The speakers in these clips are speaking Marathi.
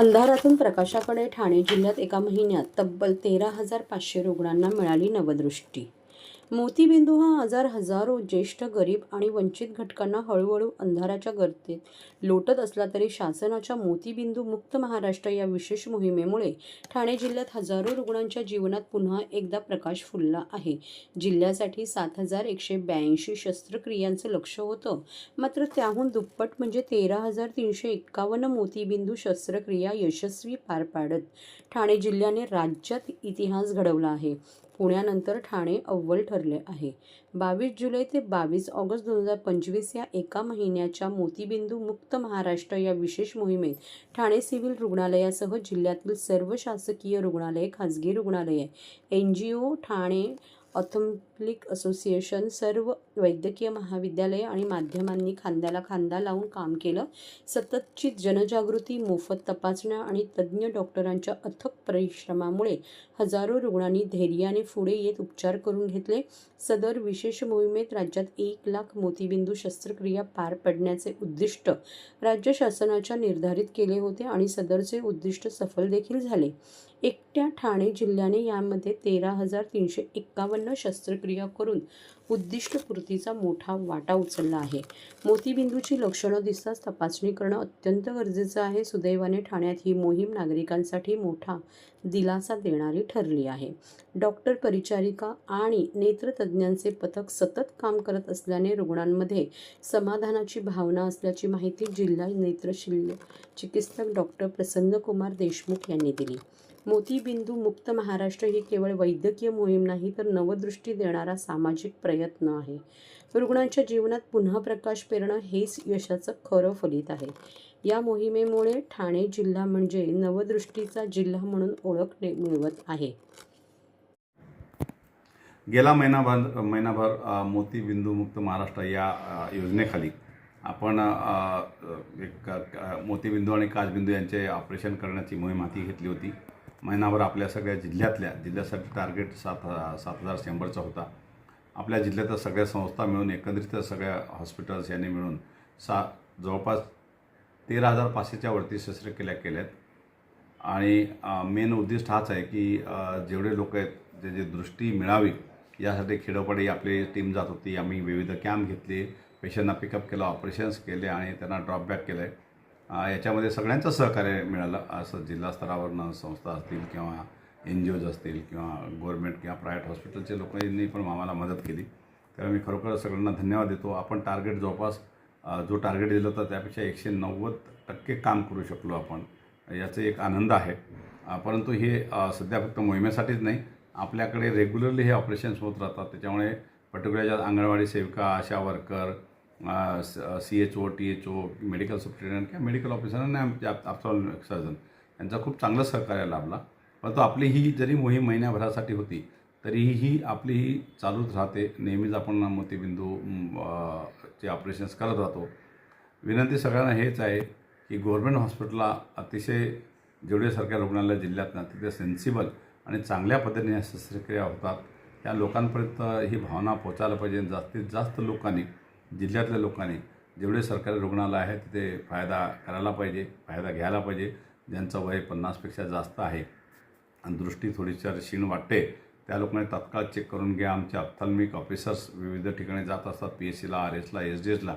अंधारातून प्रकाशाकडे ठाणे जिल्ह्यात एका महिन्यात तब्बल तेरा हजार पाचशे रुग्णांना मिळाली नवदृष्टी. मोतीबिंदू हा आजार हजारो ज्येष्ठ गरीब आणि वंचित घटकांना हळूहळू अंधाराच्या गर्दीत लोटत असला तरी शासनाच्या मोतीबिंदू मुक्त महाराष्ट्र या विशेष मोहिमेमुळे ठाणे जिल्ह्यात हजारो रुग्णांच्या जीवनात पुन्हा एकदा प्रकाश फुलला आहे. जिल्ह्यासाठी सात हजार एकशे ब्याऐंशी शस्त्रक्रियांचं लक्ष होतं. मात्र त्याहून दुप्पट म्हणजे तेरा हजार तीनशे एक्कावन्न मोतीबिंदू शस्त्रक्रिया यशस्वी पार पाडत ठाणे जिल्ह्याने राज्यात इतिहास घडवला आहे. पुण्यानंतर ठाणे अव्वल ठरले आहे. बावीस जुलै ते बावीस ऑगस्ट दोन हजार पंचवीस या एका महिन्याच्या मोतीबिंदू मुक्त महाराष्ट्र या विशेष मोहिमेत ठाणे सिव्हिल रुग्णालयासह जिल्ह्यातील सर्व शासकीय रुग्णालये खाजगी रुग्णालये एन जी ओ ठाणे ऑथम्प्लिक असोसिएशन सर्व वैद्यकीय महाविद्यालये आणि माध्यमांनी खांद्याला खांदा लावून काम केलं. सततची जनजागृती मोफत तपासण्या आणि तज्ज्ञ डॉक्टरांच्या अथक परिश्रमामुळे हजारो रुग्णांनी धैर्याने पुढे येत उपचार करून घेतले. सदर विशेष मोहिमेत राज्यात एक लाख मोतीबिंदू शस्त्रक्रिया पार पडण्याचे उद्दिष्ट राज्य शासनाच्या निर्धारित केले होते आणि सदरचे उद्दिष्ट सफल देखील झाले. एकट्या ठाणे जिल्ह्याने यामध्ये तेरा हजार तीनशे एक्कावन्न शस्त्रक्रिया करून उद्दिष्टपूर्तीचा मोठा वाटा उचलला आहे. मोतीबिंदूची लक्षणं दिसताच तपासणी करणं अत्यंत गरजेचं आहे. सुदैवाने ठाण्यात ही मोहीम नागरिकांसाठी मोठा दिलासा देणारी ठरली आहे. डॉक्टर परिचारिका आणि नेत्रतज्ज्ञांचे पथक सतत काम करत असल्याने रुग्णांमध्ये समाधानाची भावना असल्याची माहिती जिल्हा नेत्रशिल्य चिकित्सक डॉक्टर प्रसन्नकुमार देशमुख यांनी दिली. मोतीबिंदू मुक्त महाराष्ट्र ही केवळ वैद्यकीय मोहीम नाही तर नवदृष्टी देणारा सामाजिक प्रयत्न आहे. रुग्णांच्या जीवनात पुन्हा प्रकाश पेरणं हेच यशाचं खरं फलित आहे. या मोहिमेमुळे ठाणे जिल्हा म्हणजे नवदृष्टीचा जिल्हा म्हणून ओळख मिळवत आहे. गेला महिनाभर महिनाभर मोतीबिंदू मुक्त महाराष्ट्र या योजनेखाली आपण एक मोतीबिंदू आणि काचबिंदू यांचे ऑपरेशन करण्याची मोहीम हाती घेतली होती. महिनाभर आपल्या सगळ्या जिल्ह्यातल्या जिल्ह्यासाठी टार्गेट सात सात हजार शंभरचा होता. आपल्या जिल्ह्यातल्या सगळ्या संस्था मिळून एकंदरीत सगळ्या हॉस्पिटल्स यांनी मिळून सा जवळपास तेरा हजार पाचशेच्या वरती शस्त्रक्रिया केल्यात. आणि मेन उद्दिष्ट हाच आहे की जेवढे लोक आहेत जे जे दृष्टी मिळावी यासाठी खेडोपाडी आपली टीम जात होती. आम्ही विविध कॅम्प घेतले पेशंटना पिकअप केलं ऑपरेशन्स केले आणि त्यांना ड्रॉपबॅक केलं आहे याच्यामध्ये सगळ्यांचं सहकार्य मिळालं. असं जिल्हा स्तरावरनं संस्था असतील किंवा एन जी ओज असतील किंवा गव्हर्मेंट किंवा प्रायव्हेट हॉस्पिटलचे लोकांनी पण आम्हाला मदत केली. त्यामुळे मी खरोखर सगळ्यांना धन्यवाद देतो. आपण टार्गेट जवळपास जो टार्गेट दिलं होतं त्यापेक्षा एकशे नव्वद टक्के काम करू शकलो आपण. याचं एक आनंद आहे. परंतु हे सध्या फक्त मोहिमेसाठीच नाही आपल्याकडे रेग्युलरली हे ऑपरेशन्स होत राहतात. त्याच्यामुळे पर्टिक्युलर ज्या अंगणवाडी सेविका ASHA worker C H O T H O medical superintendent किंवा मेडिकल ऑफिसर आणि अफसॉल सर्जन यांचा खूप चांगलं सहकार्य लाभला. परंतु आपली ही जरी मोहीम महिन्याभरासाठी होती तरीही ही आपली ही चालूच राहते. नेहमीच आपण मोतीबिंदू चे ऑपरेशन्स करत राहतो. विनंती सगळ्यांना हेच आहे की गव्हर्मेंट हॉस्पिटलला अतिशय जेवढे सरकारी रुग्णालय जिल्ह्यात ना तिथे सेन्सिबल आणि चांगल्या पद्धतीने या शस्त्रक्रिया होतात. त्या लोकांपर्यंत ही भावना पोचायला पाहिजे. जास्तीत जास्त लोकांनी जिल्ह्यातल्या लोकांनी जेवढे सरकारी रुग्णालय आहेत तिथे फायदा करायला पाहिजे फायदा घ्यायला पाहिजे. ज्यांचं वय पन्नासपेक्षा जास्त आहे आणि दृष्टी थोडीशी क्षीण वाटते त्या लोकांनी तात्काळ चेक करून घ्या. आमचे अप्थल्मिक ऑफिसर्स विविध ठिकाणी जात असतात पी एस सीला आर एसला एस डी एसला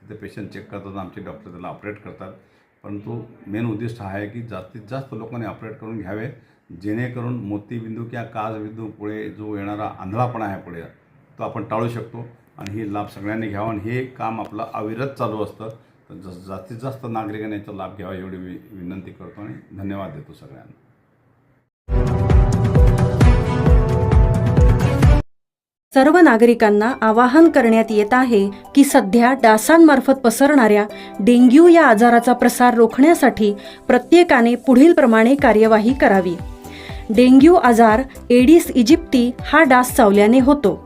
तिथे पेशंट चेक करतात आमचे डॉक्टर त्याला ऑपरेट करतात. परंतु मेन उद्दिष्ट हा आहे की जास्तीत जास्त लोकांनी ऑपरेट करून घ्यावे जेणेकरून मोतीबिंदू किंवा काजबिंदू पुढे जो येणारा आंधळापणा आहे पुढे तो आपण टाळू शकतो. आणि हे लाभ सगळ्यांनी घ्यावा आणि हे काम आपलं अविरत चालू असतं. तर जस जास्तीत जास्त नागरिकांनी याचा लाभ घ्यावा एवढी वि विनंती करतो आणि धन्यवाद देतो सगळ्यांना. सर्व नागरिकांना आवाहन करण्यात येत आहे की सध्या डासांमार्फत पसरणाऱ्या डेंग्यू या आजाराचा प्रसार रोखण्यासाठी प्रत्येकाने पुढील प्रमाणे कार्यवाही करावी. डेंग्यू आजार एडिस इजिप्ती हा डास चावल्याने होतो.